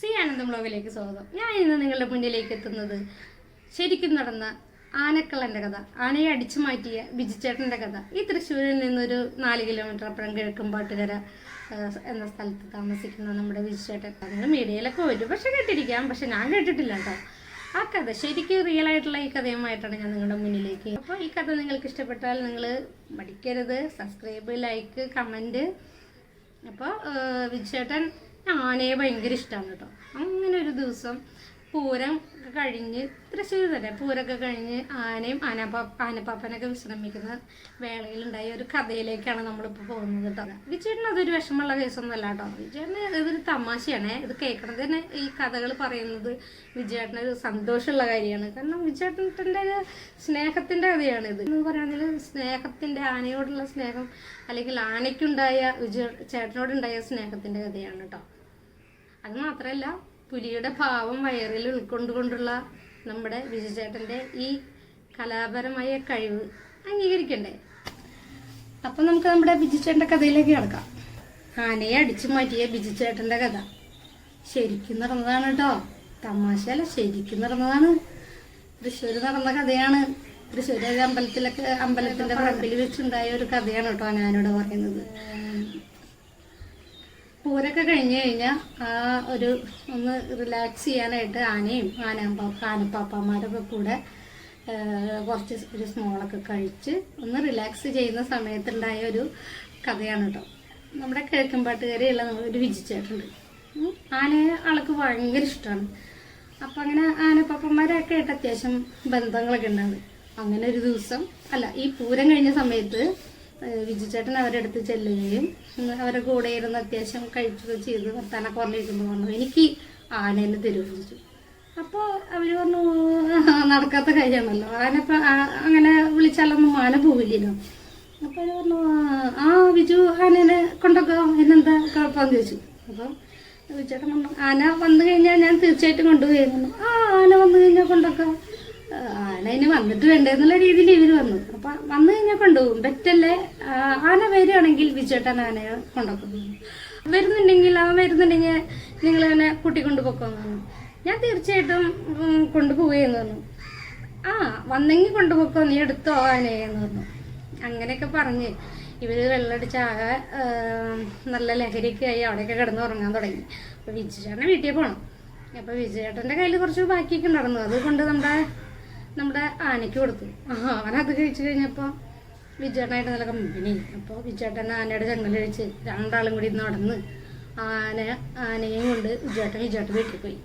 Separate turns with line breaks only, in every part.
C ആനന്ദം ബ്ലോഗിലേക്ക് സ്വാഗതം. ഞാൻ ഇന്ന് നിങ്ങളുടെ മുന്നിലേക്ക് എത്തുന്നത് ശരിക്കും നടന്ന ആനക്കള്ളന്റെ കഥ. ആനയെ അടിച്ചു മാറ്റിയ ബിജിച്ചേട്ടന്റെ കഥ. ഈ തൃശ്ശൂരിൽ നിന്നൊരു നാല് കിലോമീറ്റർ അപ്പുറം കിഴക്കുംപാട്ടുകര എന്ന സ്ഥലത്ത് താമസിക്കുന്ന നമ്മുടെ ബിജിച്ചേട്ടൻ നിങ്ങൾ മീഡിയയിലൊക്കെ വരും. പക്ഷെ കേട്ടിരിക്കാം. പക്ഷെ ഞാൻ കേട്ടിട്ടില്ല കേട്ടോ. ആ കഥ ശരിക്കും റിയൽ ആയിട്ടുള്ള ഈ കഥയുമായിട്ടാണ് ഞാൻ നിങ്ങളുടെ മുന്നിലേക്ക്. അപ്പോൾ ഈ കഥ നിങ്ങൾക്ക് ഇഷ്ടപ്പെട്ടാൽ നിങ്ങൾ മടിക്കരുത്. സബ്സ്ക്രൈബ് ലൈക്ക് കമന്റ് അപ്പോൾ വിജയേട്ടൻ ആനയെ ഭയങ്കര ഇഷ്ടമാണ് കേട്ടോ. അങ്ങനെ ഒരു ദിവസം പൂരം കഴിഞ്ഞ് തൃശ്ശൂർ തന്നെ പൂരമൊക്കെ കഴിഞ്ഞ് ആനയും ആനപ്പാ ആനപ്പാപ്പനൊക്കെ വിശ്രമിക്കുന്ന വേളയിലുണ്ടായ ഒരു കഥയിലേക്കാണ് നമ്മളിപ്പോൾ പോകുന്നത് കേട്ടോ. വിജയേട്ടൻ അതൊരു വിഷമമുള്ള കേസൊന്നും അല്ല കേട്ടോ. വിജയേട്ടന് ഇതൊരു തമാശയാണ്. ഇത് കേൾക്കണത് തന്നെ ഈ കഥകൾ പറയുന്നത് വിജയേട്ടന് ഒരു സന്തോഷമുള്ള കാര്യമാണ്. കാരണം വിജയേട്ടന്റെ ഒരു സ്നേഹത്തിന്റെ കഥയാണ് ഇത് എന്ന് പറയുകയാണെങ്കിൽ സ്നേഹത്തിന്റെ ആനയോടുള്ള സ്നേഹം അല്ലെങ്കിൽ ആനയ്ക്കുണ്ടായ വിജയ ചേട്ടനോടുണ്ടായ സ്നേഹത്തിന്റെ കഥയാണ് കേട്ടോ. അത് മാത്രമല്ല പുലിയുടെ ഭാവം വയറിൽ ഉൾക്കൊണ്ടുകൊണ്ടുള്ള നമ്മുടെ വിജയചേട്ടന്റെ ഈ കലാപരമായ കഴിവ് അംഗീകരിക്കണ്ടേ? അപ്പം നമുക്ക് നമ്മുടെ ബിജുചേട്ടന്റെ കഥയിലേക്ക് കിടക്കാം. ആനയെ അടിച്ചു മാറ്റിയ ബിജുചേട്ടന്റെ കഥ. ശരിക്കും നടന്നതാണ് കേട്ടോ. തമാശയല്ല ശരിക്കും നടന്നതാണ്. തൃശ്ശൂർ നടന്ന കഥയാണ്. തൃശ്ശൂർ അമ്പലത്തിലൊക്കെ അമ്പലത്തിന്റെ പറമ്പിൽ വെച്ചുണ്ടായ ഒരു കഥയാണ് കേട്ടോ ഞാനിവിടെ പറയുന്നത്. പൂരൊക്കെ കഴിഞ്ഞ് കഴിഞ്ഞാൽ ആ ഒരു ഒന്ന് റിലാക്സ് ചെയ്യാനായിട്ട് ആനയും ആനപ്പാ ആനപ്പാപ്പാമാരൊക്കെ കൂടെ കുറച്ച് ഒരു സ്മോളൊക്കെ കഴിച്ച് ഒന്ന് റിലാക്സ് ചെയ്യുന്ന സമയത്തുണ്ടായ ഒരു കഥയാണ് കേട്ടോ നമ്മുടെ കിഴക്കമ്പാട്ടുകാരെയുള്ള നമ്മൾ ഒരു വിജിച്ചേട്ടുണ്ട്. ആനയെ ആൾക്ക് ഭയങ്കര ഇഷ്ടമാണ് അപ്പം അങ്ങനെ ആനപ്പാപ്പന്മാരൊക്കെ ആയിട്ട് അത്യാവശ്യം ബന്ധങ്ങളൊക്കെ ഉണ്ടാവും അങ്ങനെ ഒരു ദിവസം അല്ല ഈ പൂരം കഴിഞ്ഞ സമയത്ത് വിജുചേട്ടൻ അവരുടെ അടുത്ത് ചെല്ലുകയും അവരുടെ കൂടെ ഇരുന്ന് അത്യാവശ്യം കഴിച്ചൊക്കെ ചെയ്ത് വർത്താനൊക്കെ പറഞ്ഞിരിക്കുമ്പോൾ പറഞ്ഞു എനിക്ക് ആനേനെ തരൂ അപ്പോൾ അവർ പറഞ്ഞു "ആ, നടക്കാത്ത കാര്യമാണല്ലോ. ആന ഇപ്പം അങ്ങനെ വിളിച്ചാലൊന്നും ആന പോവില്ലല്ലോ. അപ്പോൾ അവർ പറഞ്ഞു "ആ, വിജു ആനേനെ കൊണ്ടൊക്കെ എന്നെന്താ കുഴപ്പമെന്ന് ചോദിച്ചു. അപ്പം വിജുചേട്ടൻ പറഞ്ഞു ആന വന്നു കഴിഞ്ഞാൽ ഞാൻ തീർച്ചയായിട്ടും കൊണ്ടുപോയിരുന്നു ആ ആന വന്നു കഴിഞ്ഞാൽ കൊണ്ടൊക്കെ ഇനി വന്നിട്ട് വേണ്ട എന്നുള്ള രീതിയിൽ ഇവർ വന്നു. അപ്പൊ വന്നു കഴിഞ്ഞാൽ കൊണ്ടുപോകും. ബെറ്റല്ലേ? ആന വരികയാണെങ്കിൽ വിജയേട്ടൻ ആനയെ കൊണ്ടുപോകും. വരുന്നുണ്ടെങ്കിൽ അവൻ വരുന്നുണ്ടെങ്കിൽ നിങ്ങൾ തന്നെ കൂട്ടിക്കൊണ്ട് പൊക്കോന്ന് ഞാൻ തീർച്ചയായിട്ടും കൊണ്ടുപോവുകയെന്ന് പറഞ്ഞു. ആ വന്നെങ്കിൽ കൊണ്ടുപോക്കോ നീ എടുത്തോ ആനയെന്ന് പറഞ്ഞു. അങ്ങനെയൊക്കെ പറഞ്ഞ് ഇവർ വെള്ളടിച്ച ആകെ നല്ല ലഹരിയൊക്കെ ആയി അവിടെയൊക്കെ കിടന്ന് ഉറങ്ങാൻ തുടങ്ങി. അപ്പൊ വിജയേട്ടനെ വീട്ടിൽ പോകണം അപ്പൊ വിജയേട്ടന്റെ കയ്യിൽ കുറച്ച് ബാക്കിയൊക്കെ ഉണ്ടായിരുന്നു. അത് കൊണ്ട് നമ്മുടെ നമ്മുടെ ആനയ്ക്ക് കൊടുത്തു. അത് കഴിച്ചു കഴിഞ്ഞപ്പോൾ വിജയേട്ടനായിട്ട് നല്ല കമ്പനി അപ്പോൾ വിജയേട്ടൻ ആനയുടെ ചങ്ങല കഴിച്ച് രണ്ടാളും കൂടി നടന്ന് ആന ആനയും കൊണ്ട് വിജയേട്ടൻ വിജയേട്ടൻ വീട്ടിൽ പോയി.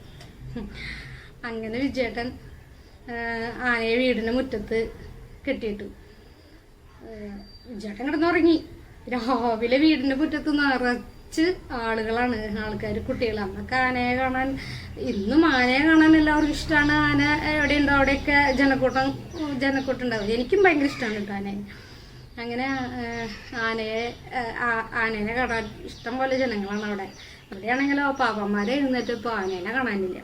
അങ്ങനെ വിജയേട്ടൻ ആനയെ വീടിന്റെ മുറ്റത്ത് കെട്ടിയിട്ടു. വിജയട്ടൻ കിടന്നുറങ്ങി. രാവിലെ വീടിന്റെ മുറ്റത്ത് നിറച്ച് ആളുകളാണ് ആൾക്കാർ കുട്ടികൾ അന്നൊക്കെ ആനയെ കാണാൻ ഇന്നും ആനയെ കാണാൻ എല്ലാവർക്കും ഇഷ്ടമാണ് ആന എവിടെയുണ്ടോ അവിടെയൊക്കെ ജനക്കൂട്ടം ജനക്കൂട്ടം ഉണ്ടാവും എനിക്കും ഭയങ്കര ഇഷ്ടമാണ് കേട്ടോ ആനയെ. അങ്ങനെ ആനയെ ആനേനെ കാണാൻ ഇഷ്ടം പോലെ ജനങ്ങളാണ് അവിടെ. അവിടെയാണെങ്കിലോ പാപ്പന്മാരെ എഴുന്നേറ്റ് ഇപ്പോൾ ആനേനെ കാണാനില്ല.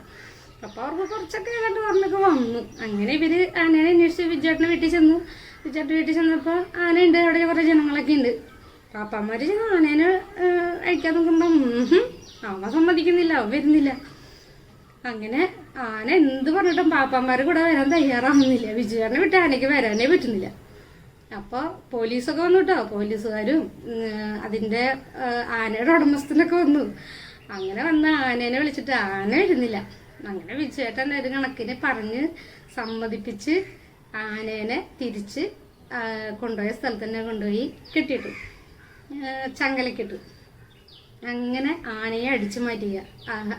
അപ്പോൾ അവർക്ക് കുറച്ചൊക്കെ കണ്ട് പറഞ്ഞൊക്കെ വന്നു. അങ്ങനെ ഇവർ ആനേനെ അന്വേഷിച്ച് വിജയേട്ടനെ വീട്ടിൽ ചെന്നു. വിജയേട്ടൻ വീട്ടിൽ ചെന്നപ്പോൾ ആനയുണ്ട്. അവിടെ കുറേ ചെന്ന് ആനേനെ അഴിക്കാൻ നോക്കുമ്പം അമ്മ സമ്മതിക്കുന്നില്ല അവ വരുന്നില്ല. അങ്ങനെ ആന എന്ത് പറഞ്ഞിട്ടും പാപ്പാന്മാര് കൂടെ വരാൻ തയ്യാറാവുന്നില്ല. വിജയനെ വിട്ട് ആനയ്ക്ക് വരാനേ പറ്റുന്നില്ല. അപ്പോൾ പോലീസൊക്കെ വന്നു കേട്ടോ പോലീസുകാരും അതിന്റെ ആനയുടെ ഉടമസ്ഥനൊക്കെ വന്നു. അങ്ങനെ വന്ന് ആനേനെ വിളിച്ചിട്ട് ആന വരുന്നില്ല. അങ്ങനെ വിജയേട്ടൻ ഒരു കണക്കിന് പറഞ്ഞ് സമ്മതിപ്പിച്ച് ആനേനെ തിരിച്ച് കൊണ്ടുപോയ സ്ഥലത്ത് തന്നെ കൊണ്ടുപോയി കെട്ടിയിട്ടു. ഏഹ്, ചങ്ങലക്കിട്ടു. അങ്ങനെ ആനയെ അടിച്ചു മാറ്റിയ.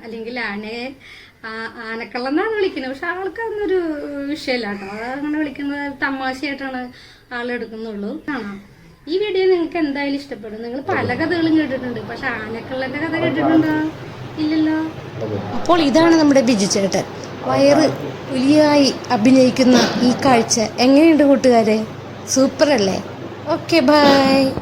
അല്ലെങ്കിൽ ആനയെ ആ- ആനക്കള്ളെന്നാണ് വിളിക്കുന്നത്. പക്ഷെ ആൾക്ക് അതൊന്നൊരു വിഷയമല്ല കേട്ടോ അത് അങ്ങനെ വിളിക്കുന്നത് തമാശയായിട്ടാണ് ആളെടുക്കുന്നുള്ളൂ കാണാം. ഈ വീഡിയോ നിങ്ങൾക്ക് എന്തായാലും ഇഷ്ടപ്പെടും. നിങ്ങൾ പല കഥകളും കേട്ടിട്ടുണ്ട്. പക്ഷെ ആനക്കള്ളന്റെ കഥ കേട്ടിട്ടുണ്ടോ? ഇല്ലല്ലോ.
അപ്പോൾ ഇതാണ് നമ്മുടെ ബിജു ചേട്ടൻ. വയറ് പുലിയായി അഭിനയിക്കുന്ന ഈ കാഴ്ച. എങ്ങനെയുണ്ട് കൂട്ടുകാരെ? സൂപ്പർ അല്ലേ ഓക്കെ ബൈ.